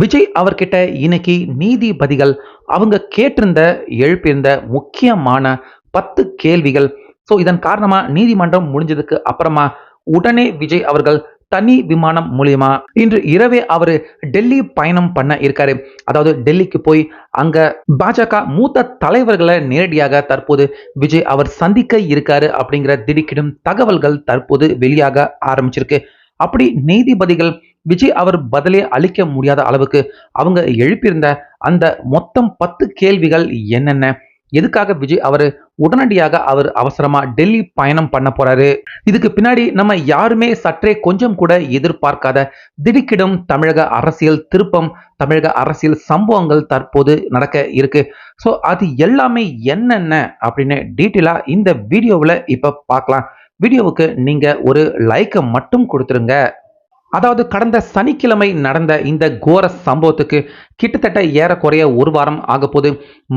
விஜய் அவர்கிட்ட இன்னைக்கு நீதிபதிகள் அவங்க கேட்டிருந்த எழுப்பியிருந்த முக்கியமான பத்து கேள்விகள். ஸோ இதன் காரணமா நீதிமன்றம் முடிஞ்சதுக்கு அப்புறமா உடனே விஜய் அவர்கள் தனி விமானம் மூலியமா இன்று இரவே அவர் டெல்லி பயணம் பண்ண இருக்காரு. அதாவது டெல்லிக்கு போய் அங்க பாஜக மூத்த தலைவர்களை நேரடியாக தற்போது விஜய் அவர் சந்திக்க இருக்காரு அப்படிங்கிற திடுக்கிடும் தகவல்கள் தற்போது வெளியாக ஆரம்பிச்சிருக்கு. அப்படி நீதிபதிகள் விஜய் அவர் பதிலே அளிக்க முடியாத அளவுக்கு அவங்க எழுப்பியிருந்த அந்த மொத்தம் பத்து கேள்விகள் என்னென்ன? எதுக்காக விஜய் அவர் உடனடியாக அவர் அவசரமா டெல்லி பயணம் பண்ண போறாரு? இதுக்கு பின்னாடி நம்ம யாருமே சற்றே கொஞ்சம் கூட எதிர்பார்க்காத திடுக்கிடும் தமிழக அரசியல் திருப்பம் தமிழக அரசியல் சம்பவங்கள் தற்போது நடக்க இருக்கு. ஸோ அது எல்லாமே என்னென்ன அப்படின்னு டீட்டெயிலா இந்த வீடியோவில் இப்போ பார்க்கலாம். வீடியோவுக்கு நீங்க ஒரு லைக்கை மட்டும் கொடுத்துருங்க. அதாவது கடந்த சனிக்கிழமை நடந்த இந்த கோர சம்பவத்துக்கு கிட்டத்தட்ட ஏறக்குறைய ஒரு வாரம் ஆகப்போது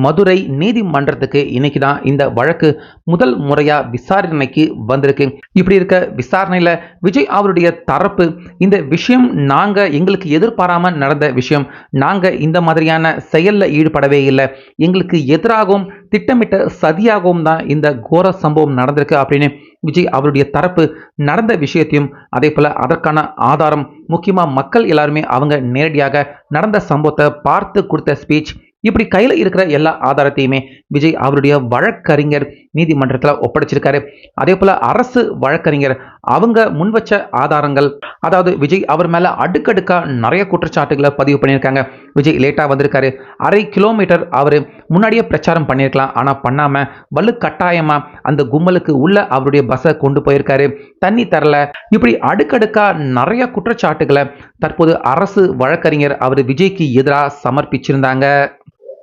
மதுரை நீதிமன்றத்துக்கு இன்னைக்கு தான் இந்த வழக்கு முதல் முறையா விசாரணைக்கு வந்திருக்கு. இப்படி இருக்க விசாரணையில விஜய் அவருடைய தரப்பு இந்த விஷயம் நாங்க எங்களுக்கு எதிர்பாராம நடந்த விஷயம் நாங்க இந்த மாதிரியான செயல்ல ஈடுபடவே இல்லை. எங்களுக்கு எதிராகவும் திட்டமிட்ட சதியாகவும் தான் இந்த கோர சம்பவம் நடந்திருக்கு அப்படின்னு விஜய் அவருடைய தரப்பு நடந்த விஷயத்தையும் அதே போல அதற்கான ஆதாரம் முக்கியமாக மக்கள் எல்லாருமே அவங்க நேரடியாக நடந்த சம்பவத்தை பார்த்து கொடுத்த ஸ்பீச் இப்படி கையில் இருக்கிற எல்லா ஆதாரத்தையுமே விஜய் அவருடைய வழக்கறிஞர் நீதிமன்றத்தில் ஒப்படைச்சிருக்காரு. அதே போல அரசு வழக்கறிஞர் அவங்க முன்வச்ச ஆதாரங்கள் அதாவது விஜய் அவர் மேலே அடுக்கடுக்காக நிறைய குற்றச்சாட்டுகளை பதிவு பண்ணியிருக்காங்க. விஜய் லேட்டாக வந்திருக்காரு. அரை கிலோமீட்டர் அவர் முன்னாடியே பிரச்சாரம் பண்ணியிருக்கலாம். ஆனால் பண்ணாமல் வலு கட்டாயமாக அந்த கும்பலுக்கு உள்ள அவருடைய பஸ்ஸை கொண்டு போயிருக்காரு. தண்ணி தரல. இப்படி அடுக்கடுக்காக நிறைய குற்றச்சாட்டுகளை தற்போது அரசு வழக்கறிஞர் அவர் விஜய்க்கு எதிராக சமர்ப்பிச்சிருந்தாங்க.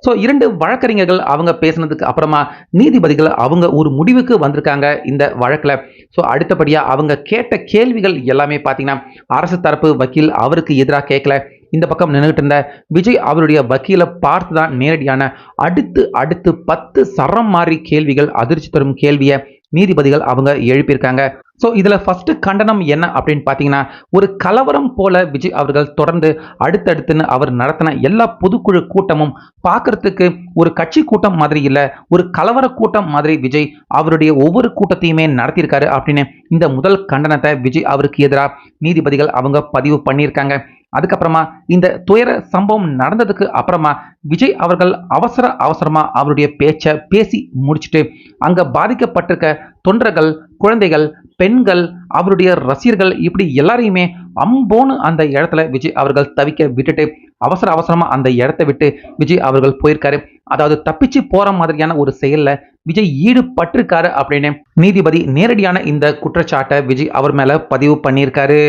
ஸோ இரண்டு வழக்கறிஞர்கள் அவங்க பேசினதுக்கு அப்புறமா நீதிபதிகள் அவங்க ஒரு முடிவுக்கு வந்திருக்காங்க இந்த வழக்கில். ஸோ அடுத்தபடியாக அவங்க கேட்ட கேள்விகள் எல்லாமே பார்த்தீங்கன்னா அரசு தரப்பு வக்கீல் அவருக்கு எதிராக கேட்கல இந்த பக்கம் நின்றுட்டு இருந்த விஜய் அவருடைய வக்கீலை பார்த்து தான் நேரடியான அடுத்து அடுத்து பத்து சரம் மாறி கேள்விகள் அதிர்ச்சி தரும் கேள்வியை நீதிபதிகள் அவங்க எழுப்பியிருக்காங்க. ஸோ இதில் ஃபர்ஸ்ட் கண்டனம் என்ன அப்படின்னு பார்த்தீங்கன்னா ஒரு கலவரம் போல விஜய் அவர்கள் தொடர்ந்து அடுத்தடுத்துன்னு அவர் நடத்தின எல்லா பொதுக்குழு கூட்டமும் பார்க்கறதுக்கு ஒரு கட்சி கூட்டம் மாதிரி இல்லை ஒரு கலவர கூட்டம் மாதிரி விஜய் அவருடைய ஒவ்வொரு கூட்டத்தையுமே நடத்தியிருக்காரு அப்படின்னு இந்த முதல் கண்டனத்தை விஜய் அவருக்கு எதிராக நீதிபதிகள் அவங்க பதிவு பண்ணியிருக்காங்க. அதுக்கப்புறமா இந்த துயர சம்பவம் நடந்ததுக்கு அப்புறமா விஜய் அவர்கள் அவசர அவசரமா அவருடைய பேச்சை பேசி முடிச்சுட்டு அங்க பாதிக்கப்பட்டிருக்க தொண்டர்கள் குழந்தைகள் பெண்கள் அவருடைய ரசிகர்கள் இப்படி எல்லாரையுமே அம்போன்னு அந்த இடத்துல விஜய் அவர்கள் தவிக்க விட்டுட்டு அவசர அவசரமாக அந்த இடத்த விட்டு விஜய் அவர்கள் போயிருக்காரு. அதாவது தப்பிச்சு போற மாதிரியான ஒரு செயலில் விஜய் ஈடுபட்டிருக்காரு அப்படின்னு நீதிபதி நேரடியான இந்த குற்றச்சாட்டை விஜய் அவர் மேலே பதிவு பண்ணியிருக்காரு.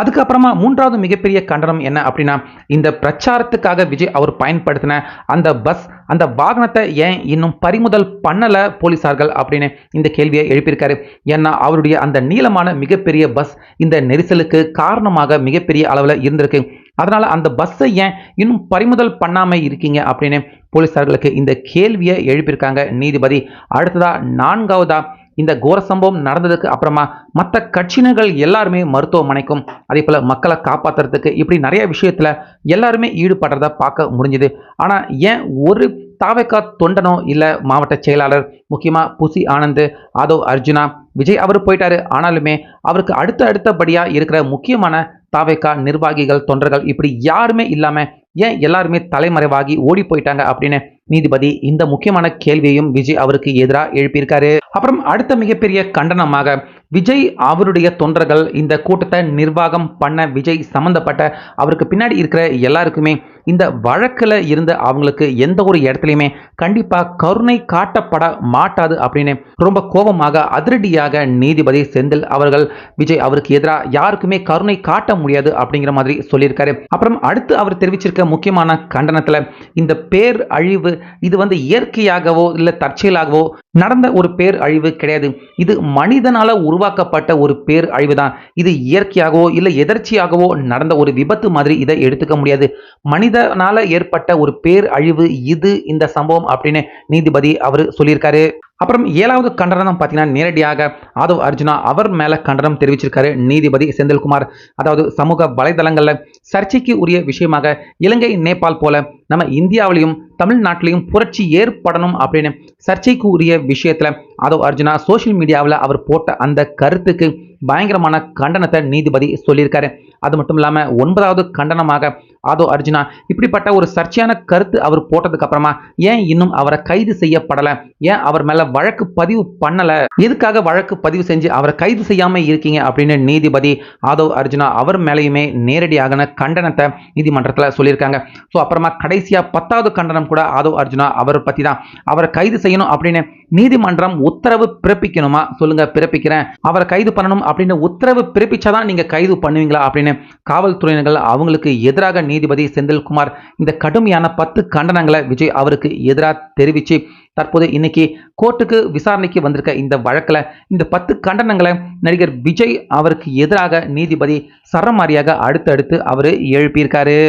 அதுக்கப்புறமா மூன்றாவது மிகப்பெரிய கண்டனம் என்ன அப்படின்னா இந்த பிரச்சாரத்துக்காக விஜய் அவர் பயன்படுத்தின அந்த பஸ் அந்த வாகனத்தை ஏன் இன்னும் பறிமுதல் பண்ணலை போலீசார்கள் அப்படின்னு இந்த கேள்வியை எழுப்பியிருக்காரு. ஏன்னா அவருடைய அந்த நீளமான மிகப்பெரிய பஸ் இந்த நெரிசலுக்கு காரணமாக மிகப்பெரிய அளவில் இருந்திருக்கு. அதனால் அந்த பஸ்ஸை ஏன் இன்னும் பறிமுதல் பண்ணாமல் இருக்கீங்க அப்படின்னு போலீசார்களுக்கு இந்த கேள்வியை எழுப்பியிருக்காங்க நீதிபதி. அடுத்ததாக நான்காவதாக இந்த கோர சம்பவம் நடந்ததுக்கு அப்புறமா மற்ற கட்சியினர்கள் எல்லாருமே மருத்துவமனைக்கும் அதே போல் மக்களை காப்பாற்றுறதுக்கு இப்படி நிறைய விஷயத்தில் எல்லாருமே ஈடுபடுறத பார்க்க முடிஞ்சுது. ஆனால் ஏன் ஒரு தாவேக்கா தொண்டனோ இல்லை மாவட்ட செயலாளர் முக்கியமாக புசி ஆனந்த் ஆதோ அர்ஜுனா விஜய் அவர் போயிட்டாரு. ஆனாலுமே அவருக்கு அடுத்த அடுத்தபடியாக இருக்கிற முக்கியமான தாவேக்கா நிர்வாகிகள் தொண்டர்கள் இப்படி யாருமே இல்லாமல் ஏன் எல்லாருமே தலைமறைவாகி ஓடி போயிட்டாங்க அப்படின்னு நீதிபதி இந்த முக்கியமான கேள்வியையும் விஜய் அவருக்கு எதிராக எழுப்பியிருக்காரு. அப்புறம் அடுத்த மிகப்பெரிய கண்டனமாக விஜய் அவருடைய தொண்டர்கள் இந்த கூட்டத்தை நிர்வாகம் பண்ண விஜய் சம்பந்தப்பட்ட அவருக்கு பின்னாடி இருக்கிற எல்லாருக்குமே இந்த வழக்கில் இருந்து அவங்களுக்கு எந்த ஒரு இடத்துலையுமே கண்டிப்பாக கருணை காட்டப்பட மாட்டாது அப்படின்னு ரொம்ப கோபமாக அதிரடியாக நீதிபதி செந்தில் அவர்கள் விஜய் அவருக்கு எதிராக யாருக்குமே கருணை காட்ட முடியாது அப்படிங்கிற மாதிரி சொல்லியிருக்காரு. அப்புறம் அடுத்து அவர் தெரிவிச்சிருக்க முக்கியமான கண்டனத்தில் இந்த பேர் அழிவு இது வந்து இயற்கையாகவோ இல்லை தற்செயலாகவோ நடந்த ஒரு பேர் அழிவு கிடையாது. இது மனிதனால உருவாக்கப்பட்ட ஒரு பேர் அழிவு தான் இது இயற்கையாகவோ இல்லை எதர்ச்சியாகவோ நடந்த ஒரு விபத்து மாதிரி இதை எடுத்துக்க முடியாது. மனித மனிதனால ஏற்பட்ட ஒரு பேர் அழிவு இது இந்த சம்பவம் அப்படின்னு நீதிபதி அவர் சொல்லியிருக்காரு. அப்புறம் ஏழாவது கண்டனம் பார்த்தீங்கன்னா நேரடியாக ஆதவ் அர்ஜுனா அவர் மேலே கண்டனம் தெரிவிச்சிருக்காரு நீதிபதி செந்தில்குமார். அதாவது சமூக வலைதளங்கள்ல சர்ச்சைக்கு உரிய விஷயமாக இலங்கை நேபாள் போல நம்ம இந்தியாவிலையும் தமிழ்நாட்டிலையும் புரட்சி ஏற்படணும் அப்படின்னு சர்ச்சைக்கு உரிய விஷயத்துல ஆதவ் அர்ஜுனா சோஷியல் மீடியாவில் அவர் போட்ட அந்த கருத்துக்கு பயங்கரமான கண்டனத்தை நீதிபதி சொல்லியிருக்காரு. அது மட்டும் இல்லாமல் ஒன்பதாவது கண்டனமாக ஆதோ அர்ஜுனா இப்படிப்பட்ட ஒரு சர்ச்சையான கருத்து அவர் போட்டதுக்கு அப்புறமா ஏன் இன்னும் அவரை கைது செய்யப்படல? ஏன் அவர் மேல வழக்கு பதிவு பண்ணல? எதுக்காக வழக்கு பதிவு செஞ்சு அவரை கைது செய்யாம இருக்கீங்க அப்படின்னு நீதிபதி ஆதவ் அர்ஜுனா அவர் மேலேயுமே நேரடியாக கண்டனத்தை நீதிமன்றத்தில் சொல்லியிருக்காங்க. ஸோ அப்புறமா கடைசியா பத்தாவது கண்டனம் கூட ஆதவ் அர்ஜுனா அவர் பத்தி தான் அவரை கைது செய்யணும் அப்படின்னு நீதிமன்றம் உத்தரவு பிறப்பிக்கணுமா? சொல்லுங்க பிறப்பிக்கிறேன். அவரை கைது பண்ணணும் அப்படின்னு உத்தரவு பிறப்பிச்சாதான் நீங்க கைது பண்ணுவீங்களா அப்படின்னு காவல்துறையினர்கள் அவங்களுக்கு எதிராக நீதிபதி செந்தில்குமார் இந்த கடுமையான பத்து கண்டனங்களை விஜய் அவருக்கு எதிராக தெரிவித்து தற்போது இன்னைக்கு கோர்ட்டுக்கு விசாரணைக்கு வந்திருக்க இந்த வழக்கில் இந்த பத்து கண்டனங்களை நடிகர் விஜய் அவருக்கு எதிராக நீதிபதி சரமாரியாக அடுத்தடுத்து அவர் எழுப்பியிருக்காரு.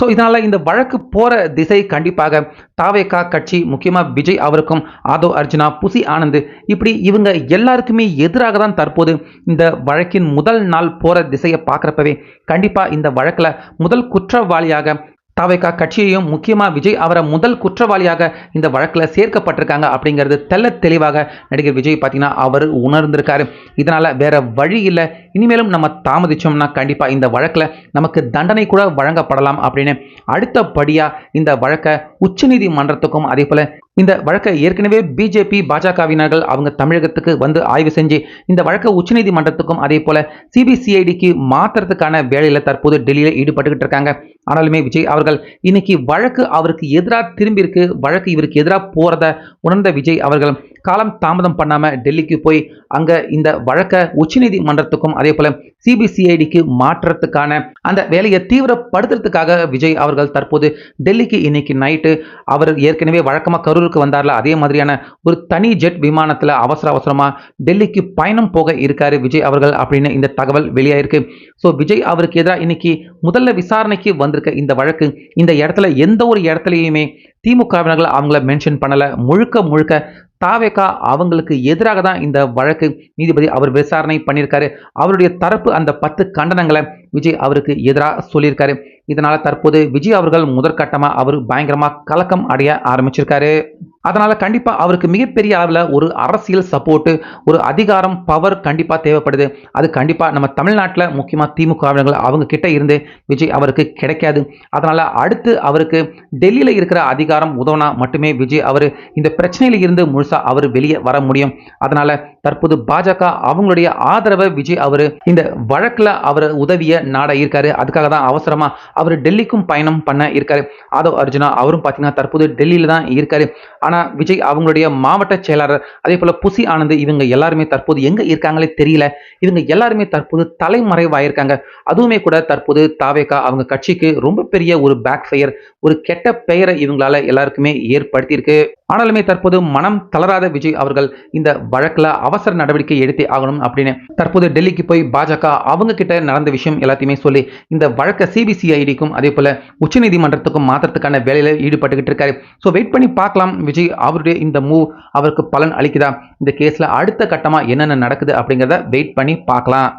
ஸோ இதனால் இந்த வழக்கு போகிற திசை கண்டிப்பாக தாவேகா கட்சி முக்கியமாக விஜய் அவருக்கும் ஆதோ அர்ஜுனா புசி ஆனந்த் இப்படி இவங்க எல்லாருக்குமே எதிராக தான் தற்போது இந்த வழக்கின் முதல் நாள் போகிற திசையை பார்க்குறப்பவே கண்டிப்பாக இந்த வழக்கில் முதல் குற்றவாளியாக தாவைக்கா கட்சியையும் முக்கியமாக விஜய் அவரை முதல் குற்றவாளியாக இந்த வழக்கில் சேர்க்கப்பட்டிருக்காங்க அப்படிங்கிறது தெல்ல தெளிவாக நடிகர் விஜய் பார்த்தீங்கன்னா அவர் உணர்ந்திருக்காரு. இதனால் வேற வழி இல்லை. இனிமேலும் நம்ம தாமதிச்சோம்னா கண்டிப்பாக இந்த வழக்கில் நமக்கு தண்டனை கூட வழங்கப்படலாம் அப்படின்னு அடுத்தபடியாக இந்த வழக்கை உச்சநீதிமன்றத்துக்கும் அதே போல் இந்த வழக்கை ஏற்கனவே பிஜேபி பாஜகவினர்கள் அவங்க தமிழகத்துக்கு வந்து ஆய்வு செஞ்சு இந்த வழக்கை உச்சநீதிமன்றத்துக்கும் அதே போல சிபிசிஐடிக்கு மாற்றுறதுக்கான வேலையில் தற்போது டெல்லியில் ஈடுபட்டுக்கிட்டு இருக்காங்க. ஆனாலுமே விஜய் அவர்கள் இன்னைக்கு வழக்கு அவருக்கு எதிராக திரும்பி இருக்கு வழக்கு இவருக்கு எதிராக போறத உணர்ந்த விஜய் அவர்கள் காலம் தாமதம் பண்ணாமல் டெல்லிக்கு போய் அங்கே இந்த வழக்கை உச்சநீதிமன்றத்துக்கும் அதே போல சிபிசிஐடிக்கு மாற்றத்துக்கான அந்த வேலையை தீவிரப்படுத்துறதுக்காக விஜய் அவர்கள் தற்போது டெல்லிக்கு இன்னைக்கு நைட்டு அவர் ஏற்கனவே வழக்கமாக கரூருக்கு வந்தார்ல அதே மாதிரியான ஒரு தனி ஜெட் விமானத்தில் அவசர அவசரமாக டெல்லிக்கு பயணம் போக இருக்காரு விஜய் அவர்கள் அப்படின்னு இந்த தகவல் வெளியாயிருக்கு. ஸோ விஜய் அவருக்கு எதிராக இன்னைக்கு முதல்ல விசாரணைக்கு வந்திருக்க இந்த வழக்கு இந்த இடத்துல எந்த ஒரு இடத்துலையுமே திமுகவினர்கள் அவங்கள மென்ஷன் பண்ணலை. முழுக்க முழுக்க தாவேக்கா அவங்களுக்கு எதிராக தான் இந்த வழக்கு நீதிபதி அவர் விசாரணை பண்ணியிருக்காரு. அவருடைய தரப்பு அந்த பத்து கண்டனங்களை விஜய் அவருக்கு எதிராக சொல்லியிருக்காரு. இதனால தற்போது விஜய் அவர்கள் முதற்கட்டமாக அவர் பயங்கரமாக கலக்கம் அடைய ஆரம்பிச்சிருக்காரு. அதனால கண்டிப்பா அவருக்கு மிகப்பெரிய அளவில் ஒரு அரசியல் சப்போர்ட்டு ஒரு அதிகாரம் பவர் கண்டிப்பா தேவைப்படுது. அது கண்டிப்பா நம்ம தமிழ்நாட்டில் முக்கியமாக திமுகவினர்கள் அவங்க கிட்ட இருந்து விஜய் அவருக்கு கிடைக்காது. அதனால அடுத்து அவருக்கு டெல்லியில் இருக்கிற அதிகாரம் உதவுனா மட்டுமே விஜய் அவர் இந்த பிரச்சனையில இருந்து முழுசா அவர் வெளியே வர முடியும். அதனால தற்போது பாஜக அவங்களுடைய ஆதரவை விஜய் அவர் இந்த வழக்கில் அவர் உதவிய நாட இருக்காரு. அதுக்காக தான் அவசரமா அவர் டெல்லிக்கும் பயணம் பண்ண இருக்காரு. ஆதவ் அர்ஜுனா அவரும் பார்த்தீங்கன்னா தற்போது டெல்லியில் தான் இருக்காரு. ஆனால் விஜய் அவங்களுடைய மாவட்ட செயலாளர் அதே போல் புசி ஆனந்த் இவங்க எல்லாருமே தற்போது எங்கே இருக்காங்களே தெரியல. இவங்க எல்லாருமே தற்போது தலைமறைவாயிருக்காங்க. அதுவுமே கூட தற்போது தாவேகா அவங்க கட்சிக்கு ரொம்ப பெரிய ஒரு பேக் ஃபயர் ஒரு கெட்ட பெயரை இவங்களால எல்லாருக்குமே ஏற்படுத்தியிருக்கு. ஆனாலுமே தற்போது மனம் தளராத விஜய் அவர்கள் இந்த வழக்கில் அவசர நடவடிக்கை எடுத்தே ஆகணும் அப்படின்னு தற்போது டெல்லிக்கு போய் பாஜக அவங்க கிட்ட நடந்த விஷயம் எல்லாத்தையுமே சொல்லி இந்த வழக்கை சிபிசிஐடிக்கும் அதே போல உச்சநீதிமன்றத்துக்கும் மாற்றத்துக்கான வேலையில் ஈடுபட்டுக்கிட்டு இருக்காரு. ஸோ வெயிட் பண்ணி பார்க்கலாம் விஜய் அவருடைய இந்த மூவ் அவருக்கு பலன் அளிக்குதா? இந்த கேஸில் அடுத்த கட்டமாக என்னென்ன நடக்குது அப்படிங்கிறத வெயிட் பண்ணி பார்க்கலாம்.